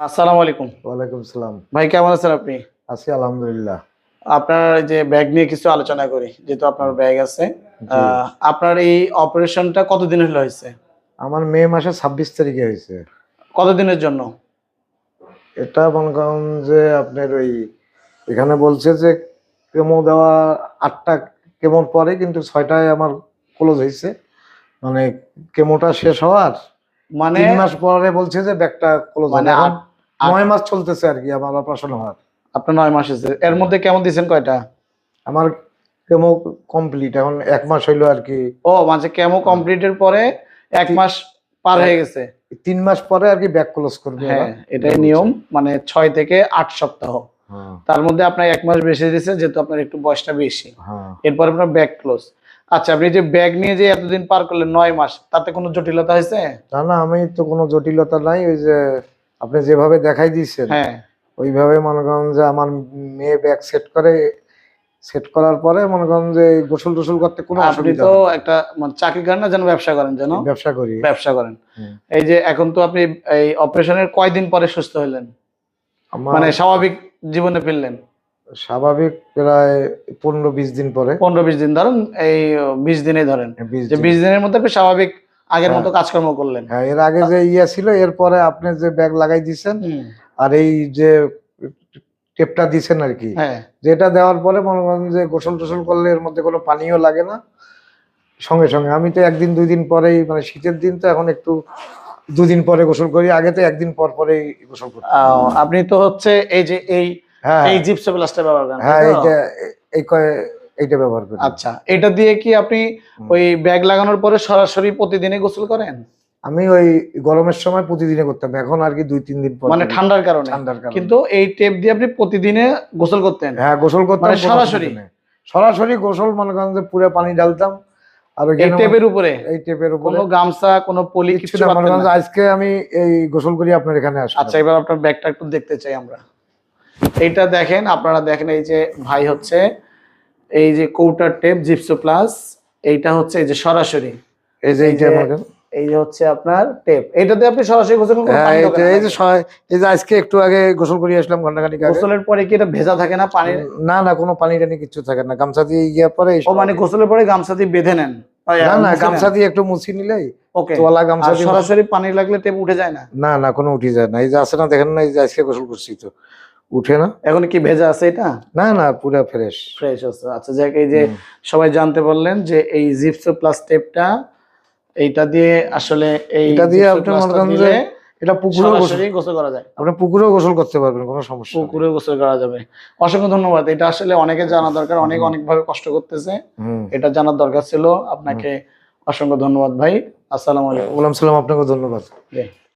আসসালামু আলাইকুম। ওয়ালাইকুম সালাম ভাই কেমন আছেন আপনি? আছি আলহামদুলিল্লাহ। আপনার যে ব্যাগ নিয়ে কিছু আলোচনা করি যেহেতু আপনার ব্যাগ আছে। আপনার এই অপারেশনটা কতদিন হলো হয়েছে? আমার মে মাসে ছাব্বিশ তারিখে হয়েছে। কতদিনের জন্য? এটা মনে করেন যে আপনার ওই এখানে বলছে যে কেমো দেওয়া আটটা কেমোর পরে কিন্তু ছয়টায় আমার ক্লোজ হয়েছে। মানে কেমোটা শেষ হওয়ার মানে মাস পরে বলছে যে ব্যাগটা ক্লোজ মানে আট- নয় মাস চলতেছে আর কি আমার অপারেশন হওয়ার। আপনার নয় মাস হয়েছে। এর মধ্যে কেমন দিয়েছেন কয়টা? আমার কেমো কমপ্লিট এখন এক মাস হইল আর কি। ও মানে কেমো কমপ্লিটের পরে এক মাস পার হয়ে গেছে। তিন মাস পরে আর কি ব্যাগ ক্লোজ করবে হ্যাঁ এটাই নিয়ম মানে ছয় থেকে আট সপ্তাহ। হ্যাঁ। তার মধ্যে আপনার এক মাস বেশি দিয়েছে যেহেতু আপনার একটু বয়সটা বেশি। হ্যাঁ। এরপর আপনার ব্যাক ক্লোজ আচ্ছা আপনি যে ব্যাগ নিয়ে যে এতদিন পার করলেন নয় মাস তাতে কোনো জটিলতা হয়েছে? না না আমি তো কোনো জটিলতা নাই ওই যে আপনি যেভাবে দেখাই দিয়েছেন হ্যাঁ। ওইভাবে মনে করেন যে আমার মেয়ে ব্যাগ সেট করে সেট করার পরে মনে করেন যে গোসল টোসল করতে কোনো আপনি তো একটা মানে চাকরি করেন না যেন ব্যবসা করেন যেন? ব্যবসা করি। ব্যবসা করেন। এই যে এখন তো আপনি এই অপারেশনের কয়দিন পরে সুস্থ হলেন মানে স্বাভাবিক জীবনে ফিরলেন? স্বাভাবিক প্রায় পনেরো বিশ দিন পরে। পনেরো বিশ দিন ধরেন এই বিশ দিনে ধরেন। বিশ বিশ দিনের মধ্যে আপনি স্বাভাবিক আগের হ্যাঁ। মতো কাজকর্ম করলেন। হ্যাঁ এর আগে যে ইয়ে ছিল এরপরে আপনি যে ব্যাগ লাগাই দিয়েছেন আর এই যে টেপটা দিছেন আর কি হ্যাঁ। যেটা দেওয়ার পরে মনে করেন যে গোসল টোসল করলে এর মধ্যে কোনো পানিও লাগে না। সঙ্গে সঙ্গে আমি তো একদিন দুই দিন পরেই মানে শীতের দিন তো এখন একটু দুদিন পরে গোসল করি আগে তো একদিন পর পরেই গোসল করি আপনি তো হচ্ছে এই যে এই হ্যাঁ এই জিপসে প্লাসটা ব্যবহার করেন হ্যাঁ তো? এইটা এই এইটা ব্যবহার করি। আচ্ছা এটা দিয়ে কি আপনি ওই ব্যাগ লাগানোর পরে সরাসরি প্রতিদিনই গোসল করেন? আমি ওই গরমের সময় প্রতিদিনে করতাম এখন আর কি দুই তিন দিন পর মানে ঠান্ডার কারণে? ঠান্ডার কারণে। কিন্তু এই টেপ দিয়ে আপনি প্রতিদিনে গোসল করতেন? হ্যাঁ গোসল করতাম মানে সরাসরি? সরাসরি গোসল মনে করেন যে পুরো পানি ঢালতাম আর এই টেপের উপরে? এই টেপের উপরে। কোনো গামছা কোনো পলি কিছু না, মনে করেন আজকে আমি এই গোসল করি আপনার এখানে আসলাম আচ্ছা এবার আপনার ব্যাগটা একটু দেখতে চাই আমরা। এইটা দেখেন আপনারা দেখেন এই যে ভাই হচ্ছে এই যে কৌটার টেপ জিপসো প্লাস এইটা হচ্ছে এই যে সরাসরি। এই যে এইটা এই যে হচ্ছে আপনার টেপ। এইটাতে আপনি সরাসরি গোসল করতে হ্যাঁ এই যে- এই যে এই যে আজকে একটু আগে গোসল করে আসলাম ঘন্টাখানিক আগে। গোসলের পরে কি এটা ভেজা থাকে না পানি? না না কোনো পানি টানি কিছু থাকে না। গামছা দিয়ে গিয়ে পরে ও মানে গোসলের পরে গামছা দিয়ে বেঁধে নেন। না না গামছা দিয়ে একটু মুছি নিলেই ওকে। তোলা গামছা দিয়ে সরাসরি পানি লাগলে টেপ উঠে যায় না? না না কোনো উঠে যায় না। এই যে আছে না দেখেন না এই যে আজকে গোসল করছি তো। উঠে না। এখন কি ভেজা আছে এটা? না না পুরো ফ্রেশ ফ্রেশ আছে। আচ্ছা যাক এই যে সবাই জানতে পারলেন যে এই জিপসো প্লাস টেপটা এইটা দিয়ে আসলে এই এটা দিয়ে আপনি মনে করেন যে এটা পুকুরেও গোসল করা যায়। আপনি পুকুরেও গোসল করতে পারবেন কোনো সমস্যা নেই। পুকুরে গোসল করা যাবে। অসংখ্য ধন্যবাদ। এটা আসলে অনেকে জানা দরকার অনেক অনেক ভাবে কষ্ট করতেছে। এটা জানার দরকার ছিল। আপনাকে অসংখ্য ধন্যবাদ ভাই। আসসালামু আলাইকুম। সালাম আপনাকে ধন্যবাদ।